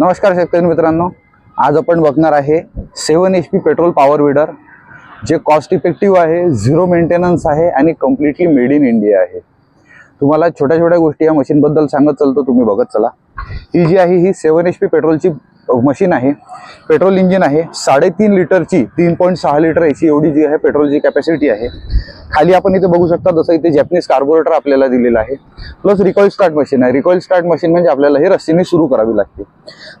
नमस्कार शेतकरी मित्रांनो आज आपण बघणार आहे seven H P petrol power weeder जे कॉस्ट इफेक्टिव्ह आहे झिरो मेंटेनन्स आहे आणि कम्प्लिटली मेड इन इंडिया आहे. तुम्हाला छोट्या छोट्या गोष्टी या मशीनबद्दल सांगत चालतो तुम्ही बघत चला. ही जी आहे ही सेवन एच पी पेट्रोलची मशीन आहे पेट्रोल इंजिन आहे साडेतीन लिटरची तीन पॉईंट सहा लिटर याची एवढी जी आहे पेट्रोलची कॅपॅसिटी आहे. खाली आपण इथे बघू शकता जसं इथे जॅपनीज कार्बोरेटर आपल्याला दिलेलं आहे. प्लस रिकॉईल स्टार्ट मशीन आहे. रिकॉईल स्टार्ट मशीन म्हणजे आपल्याला हे रस्सीने सुरू करावी लागते.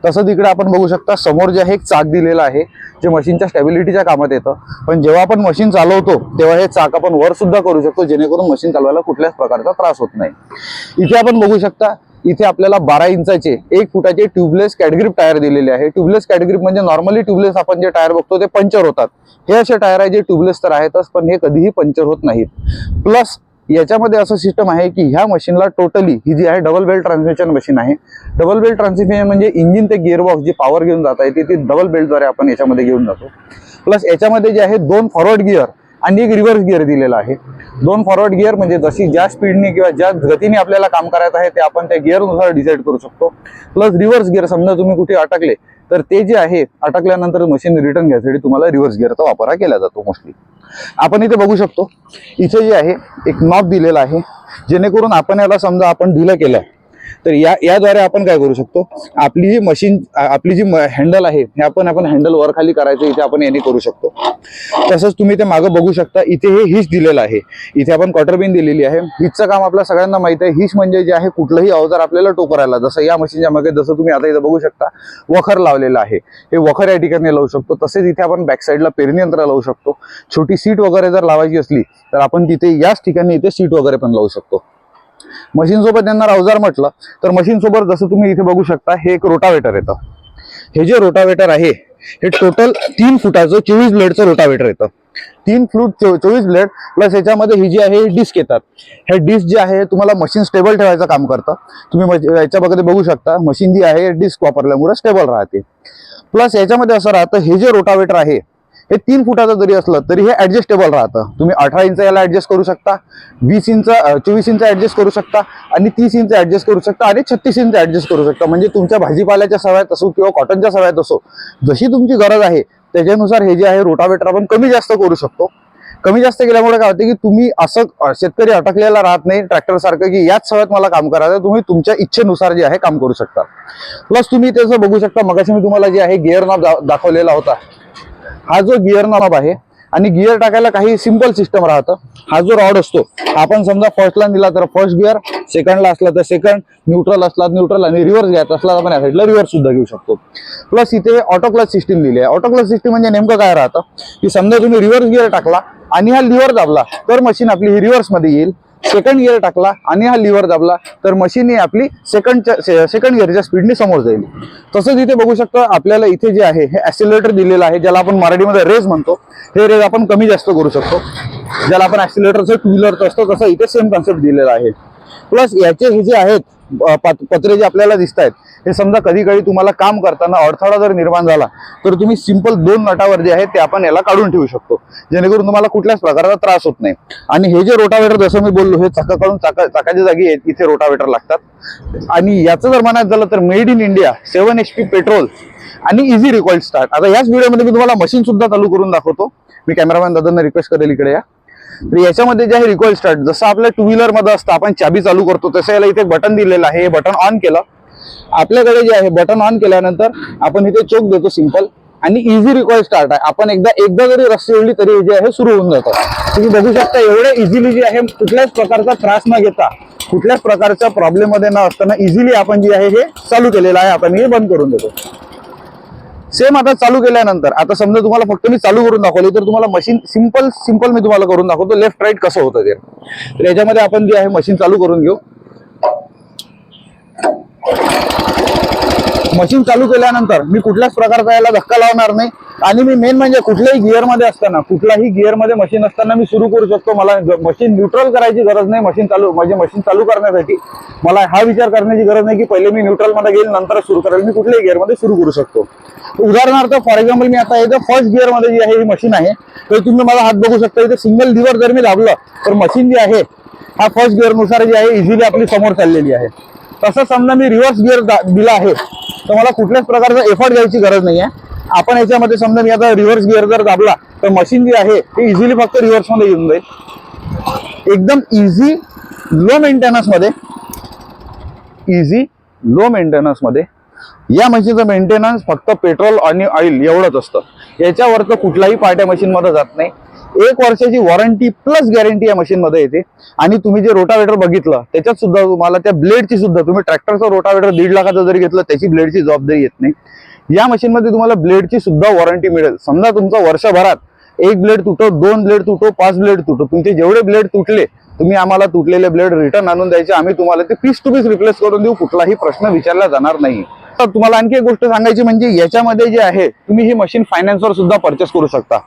तसंच इकडे आपण बघू शकता समोर जे आहे एक चाक दिलेलं आहे जे मशीनच्या स्टॅबिलिटीच्या कामात येतं. पण जेव्हा आपण मशीन चालवतो तेव्हा हे चाक आपण वर सुद्धा करू शकतो जेणेकरून मशीन चालवायला कुठल्याच प्रकारचा त्रास होत नाही. इथे आपण बघू शकता इथे आपल्याला बारा इंचाचे एक फुटाचे ट्यूबलेस कॅटग्रीप टायर दिलेले आहे. ट्यूबलेस कॅटग्रिप म्हणजे नॉर्मली ट्यूबलेस आपण जे टायर बघतो ते पंचर होतात. हे असे टायर आहे जे ट्यूबलेस तर आहेतच पण हे कधीही पंचर होत नाहीत. प्लस याच्यामध्ये असं सिस्टम आहे की ह्या मशीनला टोटली ही जी आहे डबल बेल्ट ट्रान्समिशन मशीन आहे. डबल बेल्ट ट्रान्समिशन म्हणजे इंजिन ते गिअरबॉक्स जी पॉवर घेऊन जात आहे ती डबल बेल्टद्वारे आपण याच्यामध्ये घेऊन जातो. प्लस याच्यामध्ये जे आहे दोन फॉरवर्ड गिअर आणि एक रिव्हर्स गिअर दिलेला आहे. दोन फॉरवर्ड गिअर म्हणजे जशी ज्या स्पीडने किंवा ज्या गतीने आपल्याला काम करायचं आहे ते आपण त्या गिअरनुसार डिसाईड करू शकतो. प्लस रिव्हर्स गिअर समजा तुम्ही कुठे अटकले तर ते जे आहे अटकल्यानंतर मशीन रिटर्न घ्यायसाठी तुम्हाला रिव्हर्स गिअरचा वापर हा केला जातो मोस्टली आपण इथे बघू शकतो इथे जे आहे एक नॉब दिलेला आहे. जेणेकरून आपण याला समजा आपण ढिलं केलं तर या याद्वारे आपण काय करू शकतो? आपली जी मशीन आपली जी हँडल आहे हे आपण आपण हँडल वर खाली करायचं इथे आपण याने करू शकतो. तसंच तुम्ही ते मागं बघू शकता इथे हे हिच दिलेलं आहे. इथे आपण क्वार्टर बिन दिलेली आहे. हिचचं काम आपल्या सगळ्यांना माहीत आहे. हिच म्हणजे जे आहे कुठलंही अवजार आपल्याला टोकरायला जसं या मशीनच्या मागे जसं तुम्ही आता इथं बघू शकता वखर लावलेलं आहे. हे वखर या ठिकाणी लावू शकतो. तसेच इथे आपण बॅक साईडला पेरणी यंत्र लावू शकतो. छोटी सीट वगैरे जर लावायची असली तर आपण तिथे याच ठिकाणी इथे सीट वगैरे पण लावू शकतो. मशीन सोबत येणार अवजार म्हटलं तर मशीन सोबत जसं तुम्ही इथे बघू शकता हे एक रोटावेटर येतं. हे जे रोटावेटर आहे हे टोटल तीन फुटाचं चोवीस ब्लेडचं रोटावेटर येतं. तीन फ्लूट चोवीस ब्लेड प्लस याच्यामध्ये ही जी आहे डिस्क येतात. हे डिस्क जे आहे तुम्हाला मशीन स्टेबल ठेवायचं काम करतं. तुम्ही याच्या बघते बघू शकता मशीन जी आहे डिस्क वापरल्यामुळे स्टेबल राहते. प्लस याच्यामध्ये असं राहतं हे जे रोटावेटर आहे हे तीन फुटाचं जरी असलं तरी हे ऍडजस्टेबल राहतं. तुम्ही अठरा इंच याला ऍडजस्ट करू शकता वीस इंच चोवीस इंच ऍडजस्ट करू शकता आणि तीस इंच ऍडजस्ट करू शकता आणि छत्तीस इंच ऍडजस्ट करू शकता. म्हणजे तुमच्या भाजीपाल्याच्या सवयात असो किंवा कॉटनच्या सवयात असो जशी तुमची गरज आहे त्याच्यानुसार हे जे आहे रोटावेटर आपण कमी जास्त करू शकतो. कमी जास्त केल्यामुळे काय होते की तुम्ही असं शेतकरी अटकलेला राहत नाही ट्रॅक्टर सारखं की याच सवयात मला काम करायचं तुम्ही तुमच्या इच्छेनुसार जे आहे काम करू शकता. प्लस तुम्ही त्याचं बघू शकता मगाशी मी तुम्हाला जे आहे गिअर नॉब दाखवलेला होता. हा जो गिअर नॉब आहे आणि गिअर टाकायला काही सिंपल सिस्टम राहतं. हा जो रॉड असतो आपण समजा फर्स्टला दिला तर फर्स्ट गिअर सेकंडला असला तर सेकंड न्यूट्रल असला न्यूट्रल आणि रिव्हर्स घ्यायचा असला तर आपण या साईडला रिव्हर्स सुद्धा घेऊ शकतो. प्लस इथे ऑटो क्लच सिस्टीम दिली आहे. ऑटो क्लच सिस्टीम म्हणजे नेमकं काय राहतं? की समजा तुम्ही रिव्हर्स गिअर टाकला आणि हा लिव्हर दाबला तर मशीन आपली ही रिव्हर्समध्ये येईल. सेकंड गिअर टाकला आणि हा लिव्हर दाबला तर मशीन ही आपली सेकंडच्या सेकंड गिअरच्या स्पीडने समोर जाईल. तसंच इथे बघू शकता आपल्याला इथे जे आहे हे ऍक्सिलेटर दिलेलं आहे ज्याला आपण मराठीमध्ये रेज म्हणतो. हे रेज आपण कमी जास्त करू शकतो. ज्याला आपण ॲसिलेटरचं टू व्हीलरचं असतो तसं इथे सेम कन्सेप्ट दिलेला आहे. प्लस याचे हे जे आहेत पत्रे जे आपल्याला दिसत आहेत हे समजा कधी कधी तुम्हाला काम करताना अडथळा जर निर्माण झाला तर तुम्ही सिंपल दोन नटावर जे आहे ते आपण याला काढून ठेवू शकतो. जेणेकरून तुम्हाला कुठल्याच प्रकारचा त्रास होत नाही. आणि हे जे रोटावेटर जसं मी बोललो हे चाकाकडून चाका चाकाच्या जागी आहेत इथे रोटावेटर लागतात. आणि याचं जर म्हणायचं झालं तर made in India seven HP P petrol आणि इझी रिकॉईल स्टार्ट. आता याच व्हिडिओमध्ये मी तुम्हाला मशीन सुद्धा चालू करून दाखवतो. मी कॅमेरामॅन दादांना रिक्वेस्ट करेल इकडे या. तर याच्यामध्ये जे आहे रिकॉईल स्टार्ट जसं आपल्या टू व्हीलरमध्ये असतं आपण चाबी चालू करतो तसं याला इथे बटन दिलेलं आहे. हे बटन ऑन केलं. आपल्याकडे जे आहे बटन ऑन केल्यानंतर आपण इथे चोक देतो सिंपल आणि इझी रिकॉईल स्टार्ट आहे. आपण एकदा एकदा जरी रस्सी ओढली तरी जे आहे सुरू होऊन जातं. तुम्ही बघू शकता एवढं इझिली जे आहे कुठल्याच प्रकारचा त्रास न घेता कुठल्याच प्रकारच्या प्रॉब्लेममध्ये न असताना इझिली आपण जे आहे हे चालू केलेलं आहे. आपण हे बंद करून देतो. सेम आता चालू केल्यानंतर आता समजा तुम्हाला फक्त मी चालू करून दाखवली तर तुम्हाला मशीन सिंपल सिंपल मी तुम्हाला करून दाखवतो लेफ्ट राईट कसं होतं ते. तर याच्यामध्ये आपण जे आहे मशीन चालू करून घेऊ. मशीन चालू केल्यानंतर मी कुठल्याच प्रकारचा याला धक्का लावणार नाही. आणि मी मेन म्हणजे कुठल्याही गिअरमध्ये असताना कुठल्याही गिअरमध्ये मशीन असताना मी सुरू करू शकतो. मला मशीन न्यूट्रल करायची गरज नाही मशीन चालू म्हणजे मशीन चालू करण्यासाठी मला हा विचार करण्याची गरज नाही की पहिले मी न्यूट्रलमध्ये घेईल नंतर सुरू करेल. मी कुठल्याही गिअरमध्ये सुरू करू शकतो. उदाहरणार्थ फॉर एक्झाम्पल मी आता इथं फर्स्ट गिअरमध्ये जी आहे ही मशीन आहे. तर तुम्ही मला हात बघू शकता इथे सिंगल लिव्हर जर मी दाबलं तर मशीन जी आहे हा फर्स्ट गिअरनुसार जी आहे इझिली आपली समोर चाललेली आहे. तसं समजा मी रिव्हर्स गिअर दिला आहे. तर मला कुठल्याच प्रकारचा एफर्ट घ्यायची गरज नाही आहे आपण याच्यामध्ये समजा मी आता रिव्हर्स गिअर जर दाबला तर मशीन जी आहे ते इझिली फक्त रिव्हर्समध्ये येऊन जाईल. एकदम इझी लो मेंटेनन्समध्ये इझी लो मेंटेनन्समध्ये या मशीनचं मेंटेनन्स फक्त पेट्रोल आणि ऑइल एवढंच असतं. याच्यावर तर कुठलाही पार्ट्या मशीनमध्ये जात नाही. एक वर्षाची वॉरंटी प्लस गॅरंटी या मशीनमध्ये येते. आणि तुम्ही जे रोटावेटर बघितलं त्याच्यात सुद्धा तुम्हाला त्या ब्लेडची सुद्धा तुम्ही ट्रॅक्टरचं रोटावेटर दीड लाखाचं जरी घेतलं त्याची ब्लेडची जबाबदारी येत नाही. या मशीनमध्ये तुम्हाला ब्लेडची सुद्धा वॉरंटी मिळेल. समजा तुमचा वर्षभरात एक ब्लेड तुटो दोन ब्लेड तुटो पाच ब्लेड तुटो. तुमचे जेवढे ब्लेड तुटले तुम्ही आम्हाला तुटलेले ब्लेड रिटर्न आणून द्यायचे. आम्ही तुम्हाला ते पीस टू पीस रिप्लेस करून देऊ. कुठलाही प्रश्न विचारला जाणार नाही. तर तुम्हाला आणखी एक गोष्ट सांगायची म्हणजे याच्यामध्ये जे आहे तुम्ही ही मशीन फायनान्सवर सुद्धा परचेस करू शकता.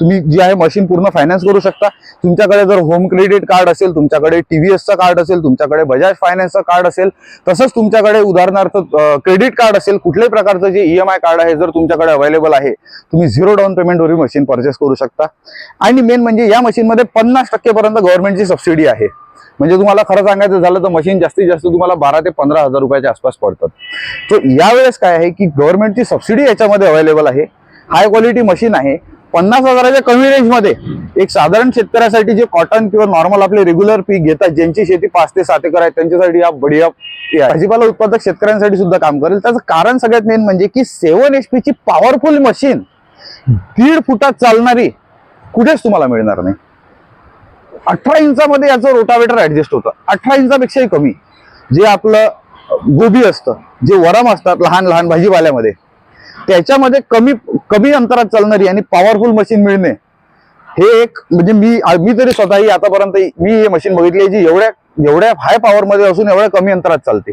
तुम्ही जी आहे मशीन पूर्ण फायनान्स करू शकता. तुमच्याकडे जर होम क्रेडिट कार्ड असेल तुमच्याकडे टीव्हीएसचं कार्ड असेल तुमच्याकडे बजाज फायनान्सचं कार्ड असेल तसंच तुमच्याकडे उदाहरणार्थ क्रेडिट कार्ड असेल कुठल्याही प्रकारचं जे ईएमआय कार्ड आहे जर तुमच्याकडे अवेलेबल आहे तुम्ही झिरो डाऊन पेमेंटवर ही मशीन परचेस करू शकता. आणि मेन म्हणजे या मशीनमध्ये पन्नास टक्केपर्यंत गव्हर्नमेंटची सबसिडी आहे. म्हणजे तुम्हाला खरं सांगायचं झालं तर मशीन जास्तीत जास्त तुम्हाला बारा ते पंधरा हजार रुपयाच्या आसपास पडतात. तर यावेळेस काय आहे की गव्हर्नमेंटची सबसिडी याच्यामध्ये अवेलेबल आहे. हाय क्वालिटी मशीन आहे. पन्नास हजाराच्या कमी रेंजमध्ये एक साधारण शेतकऱ्यासाठी जे कॉटन किंवा नॉर्मल आपले रेग्युलर पीक घेतात ज्यांची शेती पाच ते सात एकर आहे त्यांच्यासाठी हा बढिया भाजीपाला उत्पादक शेतकऱ्यांसाठी सुद्धा काम करेल. त्याचं कारण सगळ्यात मेन म्हणजे की सेवन एच ची पॉवरफुल मशीन दीड फुटात चालणारी कुठेच तुम्हाला मिळणार नाही. अठरा इंचामध्ये याचं रोटावेटर ऍडजस्ट होतं. अठरा इंचापेक्षाही कमी. जे आपलं गोबी असतं जे वरम असतात लहान लहान भाजीपाल्यामध्ये त्याच्यामध्ये कमी कमी अंतरात चालणारी आणि पॉवरफुल मशीन मिळणे हे एक म्हणजे मी मी तरी स्वतःही आतापर्यंत मी हे मशीन बघितली आहे जी एवढ्या एवढ्या हाय पॉवर मध्ये असून एवढ्या कमी अंतरात चालते.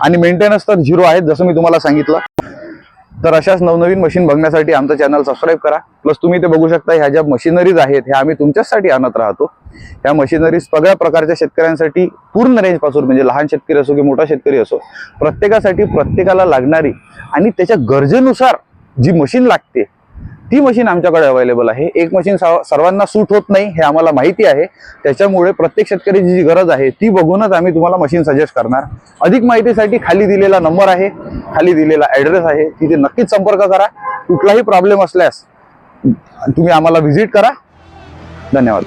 आणि मेंटेनन्स तर झिरो आहेत जसं मी तुम्हाला सांगितलं. तर अशाच नवनवीन मशीन बघण्यासाठी आमचं चॅनल सबस्क्राईब करा. प्लस तुम्ही ते बघू शकता ह्या ज्या मशिनरीज आहेत ह्या आम्ही तुमच्यासाठी आणत राहतो. ह्या मशिनरीज सगळ्या प्रकारच्या शेतकऱ्यांसाठी पूर्ण रेंजपासून म्हणजे लहान शेतकरी असो की मोठा शेतकरी असो प्रत्येकासाठी प्रत्येकाला लागणारी आणि त्याच्या गरजेनुसार जी मशीन लागते ती मशीन आमच्याकडे अवेलेबल आहे. एक मशीन सर्वांना सूट होत नाही हे आम्हाला माहिती आहे. त्याच्यामुळे प्रत्येक शेतकऱ्याची जी गरज आहे ती बघूनच आम्ही तुम्हाला मशीन सजेस्ट करणार. अधिक माहितीसाठी खाली दिलेला नंबर आहे खाली दिलेला ऍड्रेस आहे. तिथे नक्कीच संपर्क करा. कुठलाही प्रॉब्लेम असल्यास तुम्ही आम्हाला व्हिजिट करा. धन्यवाद.